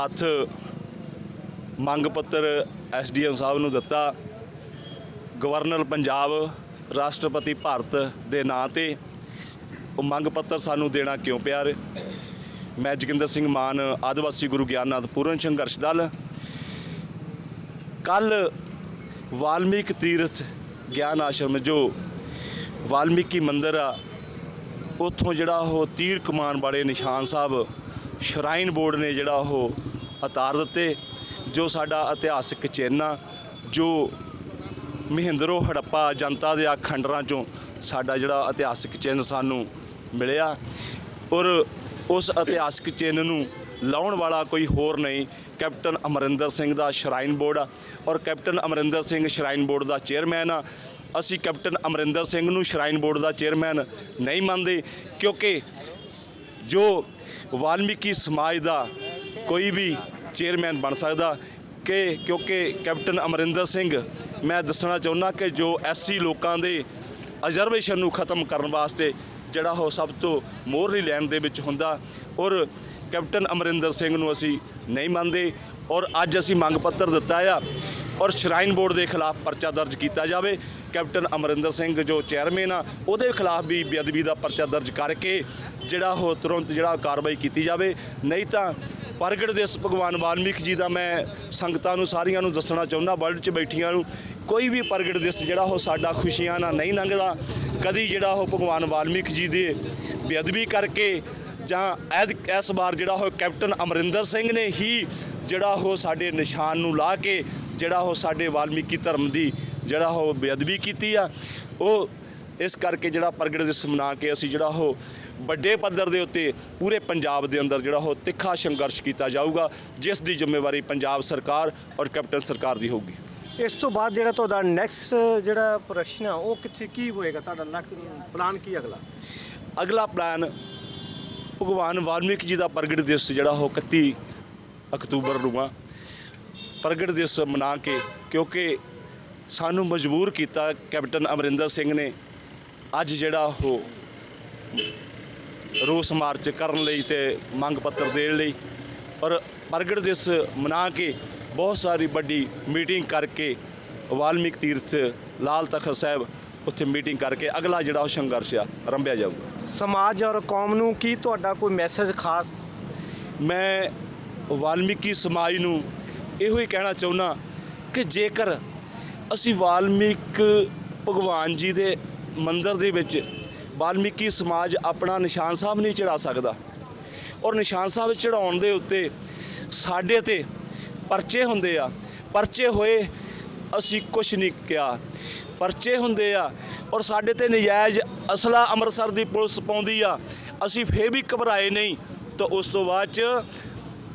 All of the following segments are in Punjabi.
ਹੱਥ ਮੰਗ ਪੱਤਰ ਐਸਡੀਐਮ ਸਾਹਿਬ ਨੂੰ ਦਿੱਤਾ। ਗਵਰਨਰ ਪੰਜਾਬ ਰਾਸ਼ਟਰਪਤੀ ਭਾਰਤ ਦੇ ਨਾਂ ਤੇ ਉਹ ਮੰਗ ਪੱਤਰ ਸਾਨੂੰ ਦੇਣਾ ਕਿਉਂ ਪਿਆ ਰੇ ਮੈਂ ਜੋਗਿੰਦਰ ਸਿੰਘ ਮਾਨ, ਆਦਿਵਾਸੀ ਗੁਰੂ ਗਿਆਨਨਾਥ ਪੂਰਨ ਸੰਘਰਸ਼ ਦਲ। ਕੱਲ ਵਾਲਮੀਕ ਤੀਰਥ ਗਿਆਨ ਆਸ਼ਰਮ ਜੋ ਵਾਲਮੀਕੀ ਮੰਦਿਰ ਆ, ਉੱਥੋਂ ਜਿਹੜਾ ਉਹ ਤੀਰ ਕਮਾਨ ਵਾਲੇ ਨਿਸ਼ਾਨ ਸਾਹਿਬ, ਸ਼ਰਾਈਨ ਬੋਰਡ ਨੇ ਜਿਹੜਾ ਉਹ ਉਤਾਰ ਦਿੱਤੇ, ਜੋ ਸਾਡਾ ਇਤਿਹਾਸਕ ਚਿੰਨ੍ਹ ਆ, ਜੋ ਮਹਿੰਦਰੋ ਹੜੱਪਾ ਜਨਤਾ ਦੇ ਅਖੰਡਰਾਂ ਚੋਂ ਸਾਡਾ ਜਿਹੜਾ ਇਤਿਹਾਸਿਕ ਚਿੰਨ੍ਹ ਸਾਨੂੰ ਮਿਲਿਆ ਔਰ ਉਸ ਇਤਿਹਾਸਕ ਚਿੰਨ੍ਹ ਨੂੰ ਲਾਉਣ ਵਾਲਾ ਕੋਈ ਹੋਰ ਨਹੀਂ, ਕੈਪਟਨ ਅਮਰਿੰਦਰ ਸਿੰਘ ਦਾ ਸ਼ਰਾਈਨ ਬੋਰਡ ਆ ਔਰ captain Amarinder Singh shrine board ਦਾ ਚੇਅਰਮੈਨ ਆ। ਅਸੀਂ ਕੈਪਟਨ ਅਮਰਿੰਦਰ ਸਿੰਘ ਨੂੰ ਸ਼ਰਾਈਨ ਬੋਰਡ ਦਾ ਚੇਅਰਮੈਨ ਨਹੀਂ ਮੰਨਦੇ ਕਿਉਂਕਿ ਜੋ ਵਾਲਮੀਕੀ ਸਮਾਜ ਦਾ ਕੋਈ ਵੀ ਚੇਅਰਮੈਨ ਬਣ ਸਕਦਾ ਕਿ ਕਿਉਂਕਿ ਕੈਪਟਨ ਅਮਰਿੰਦਰ ਸਿੰਘ, ਮੈਂ ਦੱਸਣਾ ਚਾਹੁੰਦਾ ਕਿ ਜੋ ਐਸਸੀ ਲੋਕਾਂ ਦੇ ਰਿਜ਼ਰਵੇਸ਼ਨ ਨੂੰ ਖਤਮ ਕਰਨ ਵਾਸਤੇ ਜਿਹੜਾ ਉਹ ਸਭ ਤੋਂ ਮੋਹਰਲੀ ਲੈਣ ਦੇ ਵਿੱਚ ਹੁੰਦਾ ਔਰ ਕੈਪਟਨ ਅਮਰਿੰਦਰ ਸਿੰਘ ਨੂੰ ਅਸੀਂ ਨਹੀਂ ਮੰਨਦੇ ਔਰ ਅੱਜ ਅਸੀਂ ਮੰਗ ਪੱਤਰ ਦਿੱਤਾ ਆ ਔਰ ਸ਼ਰਾਈਨ ਬੋਰਡ ਦੇ ਖਿਲਾਫ ਪਰਚਾ ਦਰਜ ਕੀਤਾ ਜਾਵੇ। ਕੈਪਟਨ ਅਮਰਿੰਦਰ ਸਿੰਘ ਜੋ ਚੇਅਰਮੈਨ ਆ, ਉਹਦੇ ਖਿਲਾਫ ਵੀ ਬੇਅਦਬੀ ਦਾ ਪਰਚਾ ਦਰਜ ਕਰਕੇ ਜਿਹੜਾ ਉਹ ਤੁਰੰਤ ਜਿਹੜਾ ਕਾਰਵਾਈ ਕੀਤੀ ਜਾਵੇ। ਨਹੀਂ ਤਾਂ ਪ੍ਰਗਟ ਦਿਵਸ ਭਗਵਾਨ ਵਾਲਮੀਕ ਜੀ ਦਾ ਮੈਂ ਸੰਗਤਾਂ ਨੂੰ, ਸਾਰੀਆਂ ਨੂੰ ਦੱਸਣਾ ਚਾਹੁੰਦਾ ਵਰਲਡ 'ਚ ਬੈਠੀਆਂ ਨੂੰ, ਕੋਈ ਵੀ ਪ੍ਰਗਟ ਦਿਵਸ ਜਿਹੜਾ ਉਹ ਸਾਡਾ ਖੁਸ਼ੀਆਂ ਨਾਲ ਨਹੀਂ ਲੰਘਦਾ, ਕਦੀ ਜਿਹੜਾ ਉਹ ਭਗਵਾਨ ਵਾਲਮੀਕ ਜੀ ਦੇ ਬੇਅਦਬੀ ਕਰਕੇ ਜਾਂ ਐਦ, ਇਸ ਵਾਰ ਜਿਹੜਾ ਉਹ ਕੈਪਟਨ ਅਮਰਿੰਦਰ ਸਿੰਘ ਨੇ ਹੀ ਜਿਹੜਾ ਉਹ ਸਾਡੇ ਨਿਸ਼ਾਨ ਨੂੰ ਲਾ ਕੇ, ਜਿਹੜਾ ਉਹ ਸਾਡੇ ਵਾਲਮੀਕੀ ਧਰਮ ਦੀ ਜਿਹੜਾ ਉਹ ਬੇਅਦਬੀ ਕੀਤੀ ਆ, ਉਹ ਇਸ ਕਰਕੇ ਜਿਹੜਾ ਪ੍ਰਗਟ ਦਿਵਸ ਮਨਾ ਕੇ ਅਸੀਂ ਜਿਹੜਾ ਉਹ ਵੱਡੇ ਪੱਧਰ ਦੇ ਉੱਤੇ ਪੂਰੇ ਪੰਜਾਬ ਦੇ ਅੰਦਰ ਜਿਹੜਾ ਉਹ ਤਿੱਖਾ ਸੰਘਰਸ਼ ਕੀਤਾ ਜਾਊਗਾ ਜਿਸ ਦੀ ਜ਼ਿੰਮੇਵਾਰੀ ਪੰਜਾਬ ਸਰਕਾਰ ਔਰ ਕੈਪਟਨ ਸਰਕਾਰ ਦੀ ਹੋਊਗੀ। ਇਸ ਤੋਂ ਬਾਅਦ ਜਿਹੜਾ ਤੁਹਾਡਾ ਨੈਕਸਟ ਜਿਹੜਾ ਪ੍ਰੋਡਕਸ਼ਨ ਆ ਉਹ ਕਿੱਥੇ ਕੀ ਹੋਏਗਾ? ਤੁਹਾਡਾ ਪਲਾਨ ਕੀ ਅਗਲਾ? ਅਗਲਾ ਪਲਾਨ ਭਗਵਾਨ ਵਾਲਮੀਕ ਜੀ ਦਾ ਪ੍ਰਗਟ ਦਿਵਸ ਜਿਹੜਾ ਉਹ 31 ਅਕਤੂਬਰ ਨੂੰ ਆ। ਪ੍ਰਗਟ ਦਿਵਸ ਮਨਾ ਕੇ ਕਿਉਂਕਿ ਸਾਨੂੰ ਮਜਬੂਰ ਕੀਤਾ ਕੈਪਟਨ ਅਮਰਿੰਦਰ ਸਿੰਘ ਨੇ ਅੱਜ ਜਿਹੜਾ ਉਹ ਰੋਸ ਮਾਰਚ ਕਰਨ ਲਈ ਤੇ ਮੰਗ ਪੱਤਰ ਦੇਣ ਲਈ ਔਰ ਪ੍ਰਗਟ ਦਿਵਸ ਮਨਾ ਕੇ ਬਹੁਤ ਸਾਰੀ ਵੱਡੀ ਮੀਟਿੰਗ ਕਰਕੇ ਵਾਲਮੀਕ ਤੀਰਥ ਲਾਲ ਤਖਤ ਸਾਹਿਬ ਉੱਥੇ ਮੀਟਿੰਗ ਕਰਕੇ ਅਗਲਾ ਜਿਹੜਾ ਉਹ ਸੰਘਰਸ਼ ਆ ਆਰੰਭਿਆ ਜਾਊਗਾ। ਸਮਾਜ ਔਰ ਕੌਮ ਨੂੰ ਕੀ ਤੁਹਾਡਾ ਕੋਈ ਮੈਸੇਜ ਖਾਸ? ਮੈਂ ਵਾਲਮੀਕੀ ਸਮਾਜ ਨੂੰ ਇਹੋ ਹੀ ਕਹਿਣਾ ਚਾਹੁੰਦਾ ਕਿ ਜੇਕਰ ਅਸੀਂ ਵਾਲਮੀਕ ਭਗਵਾਨ ਜੀ ਦੇ ਮੰਦਰ ਦੇ ਵਿੱਚ ਵਾਲਮੀਕੀ ਸਮਾਜ ਆਪਣਾ ਨਿਸ਼ਾਨ ਸਾਹਿਬ ਨਹੀਂ ਚੜਾ ਸਕਦਾ। ਔਰ ਨਿਸ਼ਾਨ ਸਾਹਿਬ ਚੜਾਉਣ ਦੇ ਉੱਤੇ ਸਾਡੇ ਤੇ ਪਰਚੇ ਹੁੰਦੇ ਆ। ਪਰਚੇ ਹੋਏ ਅਸੀਂ ਕੁਝ ਨਹੀਂ ਕਿਹਾ। ਪਰਚੇ ਹੁੰਦੇ ਆ ਔਰ ਸਾਡੇ ਤੇ ਨਜਾਇਜ਼ ਅਸਲਾ ਅੰਮ੍ਰਿਤਸਰ ਦੀ ਪੁਲਿਸ ਪਾਉਂਦੀ ਆ। ਅਸੀਂ ਫੇਰ ਵੀ ਘਬਰਾਏ ਨਹੀਂ। ਤਾਂ ਉਸ ਤੋਂ ਬਾਅਦ ਚ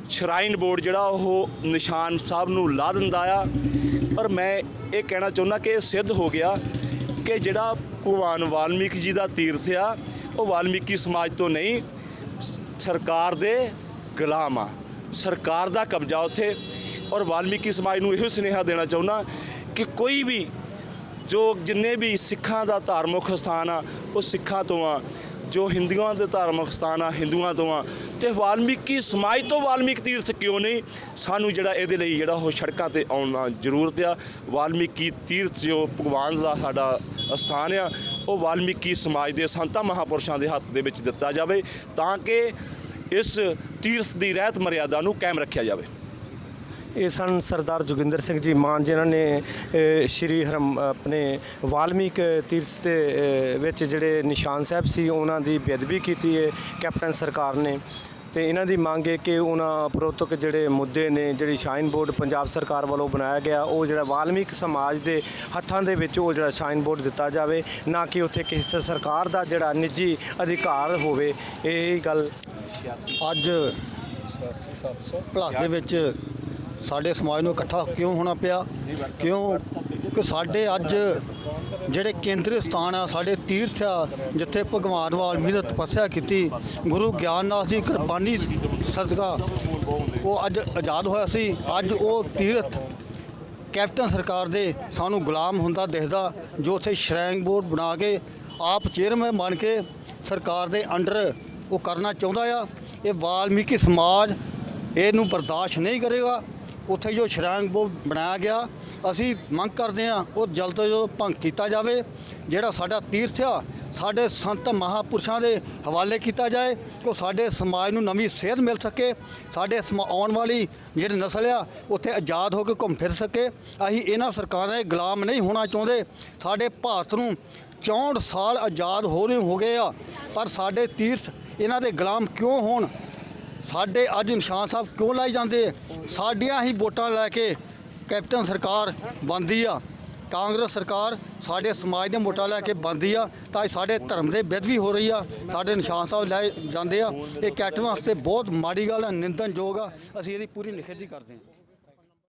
ਸ਼ਰਾਈਨ ਬੋਰਡ ਜਿਹੜਾ ਉਹ ਨਿਸ਼ਾਨ ਸਾਹਿਬ ਨੂੰ ਲਾ ਦਿੰਦਾ ਆ। ਪਰ ਮੈਂ ਇਹ ਕਹਿਣਾ ਚਾਹੁੰਦਾ ਕਿ ਇਹ ਸਿੱਧ ਹੋ ਗਿਆ ਕਿ ਜਿਹੜਾ ਭਗਵਾਨ ਵਾਲਮੀਕ ਜੀ ਦਾ ਤੀਰਥ ਆ। ਉਹ ਵਾਲਮੀਕੀ ਸਮਾਜ ਤੋਂ ਨਹੀਂ, ਸਰਕਾਰ ਦੇ ਗੁਲਾਮ ਆ। ਸਰਕਾਰ ਦਾ ਕਬਜ਼ਾ ਉੱਥੇ। ਔਰ ਵਾਲਮੀਕੀ ਸਮਾਜ ਨੂੰ ਇਹੋ ਸੁਨੇਹਾ ਦੇਣਾ ਚਾਹੁੰਦਾ ਕਿ ਕੋਈ ਵੀ, ਜੋ ਜਿੰਨੇ ਵੀ ਸਿੱਖਾਂ ਦਾ ਧਾਰਮਿਕ ਸਥਾਨ ਆ, ਉਹ ਸਿੱਖਾਂ ਤੋਂ ਆ। ਜੋ ਹਿੰਦੂਆਂ ਦੇ ਧਾਰਮਿਕ ਸਥਾਨ ਆ, ਹਿੰਦੂਆਂ ਤੋਂ ਆ ਤੇ ਵਾਲਮੀਕੀ ਸਮਾਜ ਤੋਂ ਵਾਲਮੀਕ ਤੀਰਥ ਕਿਉਂ ਨਹੀਂ? ਸਾਨੂੰ ਜਿਹੜਾ ਇਹਦੇ ਲਈ ਜਿਹੜਾ ਉਹ ਸੜਕਾਂ ਤੇ ਆਉਣਾ ਜ਼ਰੂਰਤ ਆ। ਵਾਲਮੀਕੀ ਤੀਰਥ ਜੋ ਭਗਵਾਨ ਦਾ ਸਾਡਾ ਸਥਾਨ ਆ, ਉਹ ਵਾਲਮੀਕੀ ਸਮਾਜ ਦੇ ਸੰਤਾਂ ਮਹਾਪੁਰਸ਼ਾਂ ਦੇ ਹੱਥ ਦੇ ਵਿੱਚ ਦਿੱਤਾ ਜਾਵੇ, ਤਾਂ ਕਿ ਇਸ ਤੀਰਥ ਦੀ ਰਹਿਤ ਮਰਿਆਦਾ ਨੂੰ ਕਾਇਮ ਰੱਖਿਆ ਜਾਵੇ। ਇਹ ਸਨ ਸਰਦਾਰ ਜੋਗਿੰਦਰ ਸਿੰਘ ਜੀ ਮਾਨ, ਜਿਨ੍ਹਾਂ ਨੇ ਸ਼੍ਰੀ ਹਰਮ, ਆਪਣੇ ਵਾਲਮੀਕ ਤੀਰਥ ਦੇ ਵਿੱਚ ਜਿਹੜੇ ਨਿਸ਼ਾਨ ਸਾਹਿਬ ਸੀ, ਉਹਨਾਂ ਦੀ ਬੇਅਦਬੀ ਕੀਤੀ ਹੈ ਕੈਪਟਨ ਸਰਕਾਰ ਨੇ। ਤੇ ਇਹਨਾਂ ਦੀ ਮੰਗ ਹੈ ਕਿ ਉਹਨਾਂ ਪ੍ਰੋਤਕ ਜਿਹੜੇ ਮੁੱਦੇ ਨੇ, ਜਿਹੜੀ ਸ਼ਾਈਨ ਬੋਰਡ ਪੰਜਾਬ ਸਰਕਾਰ ਵੱਲੋਂ ਬਣਾਇਆ ਗਿਆ, ਉਹ ਜਿਹੜਾ ਵਾਲਮੀਕ ਸਮਾਜ ਦੇ ਹੱਥਾਂ ਦੇ ਵਿੱਚ ਉਹ ਜਿਹੜਾ ਸ਼ਾਈਨ ਬੋਰਡ ਦਿੱਤਾ ਜਾਵੇ, ਨਾ ਕਿ ਉੱਥੇ ਕਿਸੇ ਸਰਕਾਰ ਦਾ ਜਿਹੜਾ ਨਿੱਜੀ ਅਧਿਕਾਰ ਹੋਵੇ। ਇਹ ਗੱਲ ਅੱਜ ਭਲਾਸ ਦੇ ਵਿੱਚ ਸਾਡੇ ਸਮਾਜ ਨੂੰ ਇਕੱਠਾ ਕਿਉਂ ਹੋਣਾ ਪਿਆ? ਕਿਉਂ ਕਿ ਸਾਡੇ ਅੱਜ ਜਿਹੜੇ ਕੇਂਦਰੀ ਸਥਾਨ ਆ, ਸਾਡੇ ਤੀਰਥ ਆ, ਜਿੱਥੇ ਭਗਵਾਨ ਵਾਲਮੀਕ ਨੇ ਤਪੱਸਿਆ ਕੀਤੀ, ਗੁਰੂ ਗਿਆਨਨਾਥ ਦੀ ਕੁਰਬਾਨੀ ਸਦਕਾ, ਉਹ ਅੱਜ ਆਜ਼ਾਦ ਹੋਇਆ ਸੀ। ਅੱਜ ਉਹ ਤੀਰਥ ਕੈਪਟਨ ਸਰਕਾਰ ਦੇ ਸਾਨੂੰ ਗੁਲਾਮ ਹੁੰਦਾ ਦਿਖਦਾ, ਜੋ ਉੱਥੇ ਸ਼ਰੈਂਗ ਬੋਰਡ ਬਣਾ ਕੇ ਆਪ ਚੇਅਰਮੈਨ ਬਣ ਕੇ ਸਰਕਾਰ ਦੇ ਅੰਡਰ ਉਹ ਕਰਨਾ ਚਾਹੁੰਦਾ ਆ। ਇਹ ਵਾਲਮੀਕੀ ਸਮਾਜ ਇਹਨੂੰ ਬਰਦਾਸ਼ਤ ਨਹੀਂ ਕਰੇਗਾ। ਉੱਥੇ ਜੋ ਸ਼ਰਾਂਗ ਬੋ ਬਣਾਇਆ ਗਿਆ, ਅਸੀਂ ਮੰਗ ਕਰਦੇ ਹਾਂ ਉਹ ਜਲਦ ਤੋਂ ਜਲਦ ਭੰਗ ਕੀਤਾ ਜਾਵੇ। ਜਿਹੜਾ ਸਾਡਾ ਤੀਰਥ ਆ, ਸਾਡੇ ਸੰਤ ਮਹਾਪੁਰਸ਼ਾਂ ਦੇ ਹਵਾਲੇ ਕੀਤਾ ਜਾਏ, ਕਿ ਸਾਡੇ ਸਮਾਜ ਨੂੰ ਨਵੀਂ ਸੇਧ ਮਿਲ ਸਕੇ, ਸਾਡੇ ਸਮਾ- ਆਉਣ ਵਾਲੀ ਜਿਹੜੀ ਨਸਲ ਆ, ਉੱਥੇ ਆਜ਼ਾਦ ਹੋ ਕੇ ਘੁੰਮ ਫਿਰ ਸਕੇ। ਅਸੀਂ ਇਹਨਾਂ ਸਰਕਾਰਾਂ ਦੇ ਗੁਲਾਮ ਨਹੀਂ ਹੋਣਾ ਚਾਹੁੰਦੇ। ਸਾਡੇ ਭਾਰਤ ਨੂੰ 64 ਸਾਲ ਆਜ਼ਾਦ ਹੋ ਰਹੇ ਹੋ ਗਏ ਆ, ਪਰ ਸਾਡੇ ਤੀਰਥ ਇਹਨਾਂ ਦੇ ਗੁਲਾਮ ਕਿਉਂ ਹੋਣ? ਸਾਡੇ ਅੱਜ ਨਿਸ਼ਾਨ ਸਾਹਿਬ ਕਿਉਂ ਲਾਈ ਜਾਂਦੇ? ਸਾਡੀਆਂ ਹੀ ਵੋਟਾਂ ਲੈ ਕੇ ਕੈਪਟਨ ਸਰਕਾਰ ਬਣਦੀ ਆ। ਕਾਂਗਰਸ ਸਰਕਾਰ ਸਾਡੇ ਸਮਾਜ ਦੇ ਵੋਟਾਂ ਲੈ ਕੇ ਬਣਦੀ ਆ। ਤਾਂ ਸਾਡੇ ਧਰਮ ਦੇ ਬੇਦਬੀ ਹੋ ਰਹੀ ਆ। ਸਾਡੇ ਨਿਸ਼ਾਨ ਸਾਹਿਬ ਲੈ ਜਾਂਦੇ ਆ। ਇਹ ਕੈਪਟਨ ਵਾਸਤੇ ਬਹੁਤ ਮਾੜੀ ਗੱਲ ਆ ਨਿੰਦਨਯੋਗ ਆ। ਅਸੀਂ ਇਹਦੀ ਪੂਰੀ ਨਿਖੇਧੀ ਕਰਦੇ ਹਾਂ।